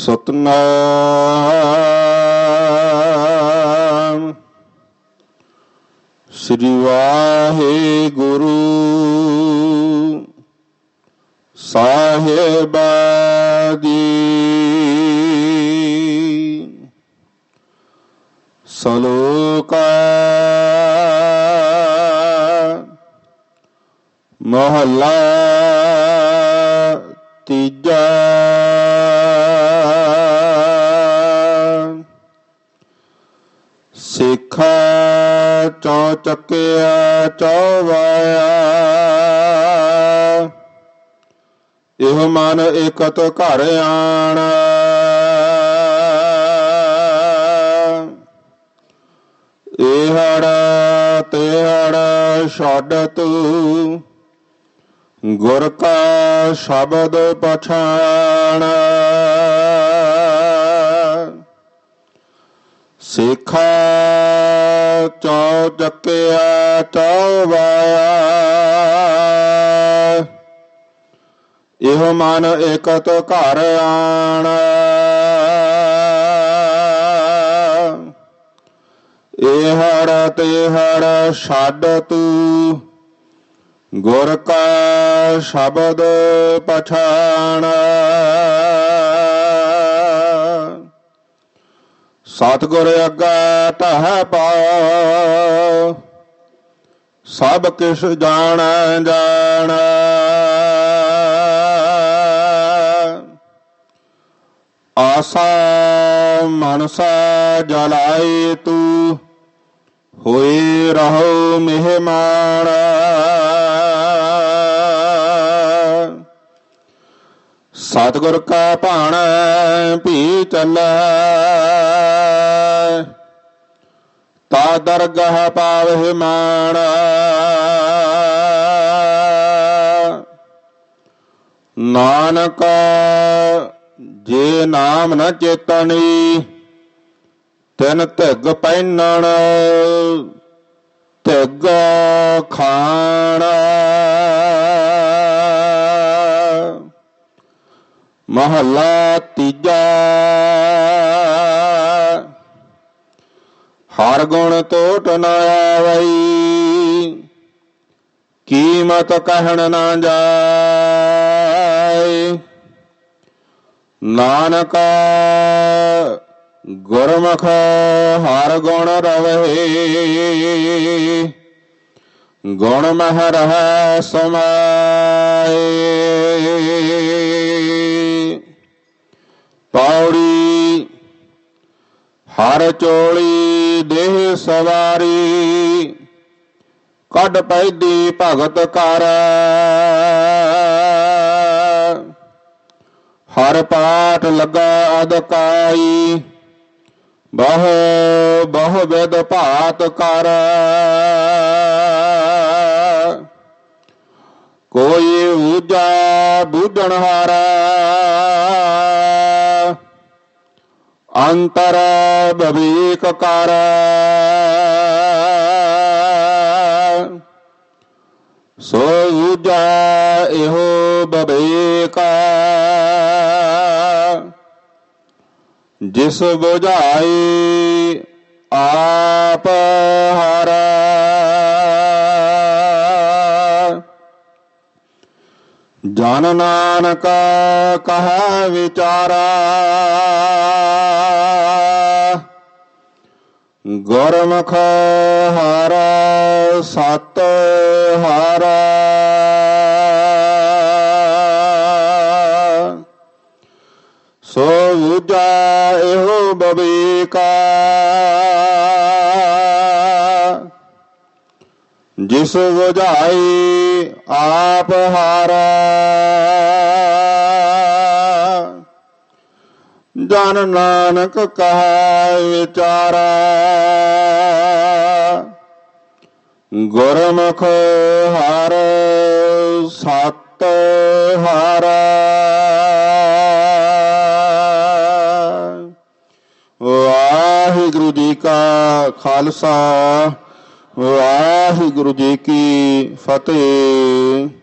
ਸਤਨਾਮ। ਸ੍ਰੀ ਵਾਹਿਗੁਰੂ ਸਾਹਿਬ ਦੀ ਸਲੋਕਾ ਮਹੱਲਾ ਤੀਜਾ ਚੌ ਚੱਕਿਆ ਚੌਵਾਇਆ ਇਹ ਮਨ ਇਕਤ ਘਰ ਆਣ। ਇਹੜ ਤੇਹੜ ਛੱਡ ਤੂੰ। ਗੁਰ ਕਾ ਸ਼ਬਦ ਪਛਾਣ। ਸਿੱਖਾ ਚੌ ਚੱਕਿਆ ਚੌਵਾਇਆ ਇਹ ਮਨ ਇਕਤ ਘਰ ਆਣ। ਇਹ ਹੜ ਤੇ ਹੜ ਛੱਡ ਤੂੰ। ਗੁਰ ਕਾ ਸ਼ਬਦ ਪਛਾਣਾ। ਸਤਿਗੁਰ ਅੱਗਾ ਢਹ ਪਾਉ ਸਭ ਕਿਛ ਜਾਣ ਜਾਣ। ਆਸਾ ਮਨਸਾ ਜਲਾਈ ਤੂੰ। ਹੋਏ ਰਹੋ ਮਹਿਮਾਨ। ਸਤਿਗੁਰ ਕਾ ਭਾਣਾ ਚੱਲੈ ਤਾ ਦਰਗਹ ਪਾਵਹਿ ਮਾਣ। ਨਾਨਕ, ਜੇ ਨਾਮ ਨ ਚੇਤਣੀ, ਤਿਨ ਧਿਗ ਪੈਨਣ, ਧਿਗ ਖਾਣ। ਮਹੱਲਾ ਤੀਜਾ। ਹਰ ਗੁਣ ਤੋਟ ਨਾ ਆਵਈ, ਕੀਮਤ ਕਹਿਣ ਨਾ ਜਾਏ। ਨਾਨਕ ਗੁਰਮੁਖ ਹਰ ਗੁਣ ਰਵਹਿ ਗੁਣ ਮਹ ਰਹਿ ਸਮਾਏ। ਪੌੜੀ, ਹਰ ਚੋਲੀ ਦੇਹ ਸਵਾਰੀ, ਕੱਢ ਪੈਦੀ ਭਗਤ ਕਰ ਹਰ ਪਾਠ ਲਗਾ ਅਦਕਾਈ ਬਹੁ ਬਹੁ ਵਿਦ ਭਾਤ ਕਰ। ਕੋਈ ਊਜਾ ਬੂਝਣ ਹਾਰਾ। ਅੰਤਰ ਬਵੀਕ ਕਰ। ਸੋ ਊਜਾ ਇਹੋ ਬਵੇਕਾ ਜਿਸ ਬੁਝਾਈ ਆਪ ਹਰਾ। ਜਨ ਨਾਨਕ ਕਹ ਵਿਚਾਰਾ। ਗੁਰਮੁਖ ਹਰ ਸਤ ਹਰ। ਸੋ ਉਜਾ ਇਹੋ ਬਵੇਕਾ। ਜਿਸ ਬੁਝਾਈ ਆਪ ਹਾਰਾ। ਜਨ ਨਾਨਕ ਕਹੈ ਵਿਚਾਰਾ ਗੁਰਮੁਖ ਹਰ ਸਤ ਹਰਾ। ਵਾਹਿਗੁਰੂ ਜੀ ਕਾ ਖਾਲਸਾ, ਵਾਹਿਗੁਰੂ ਜੀ ਕੀ ਫਤਿਹ।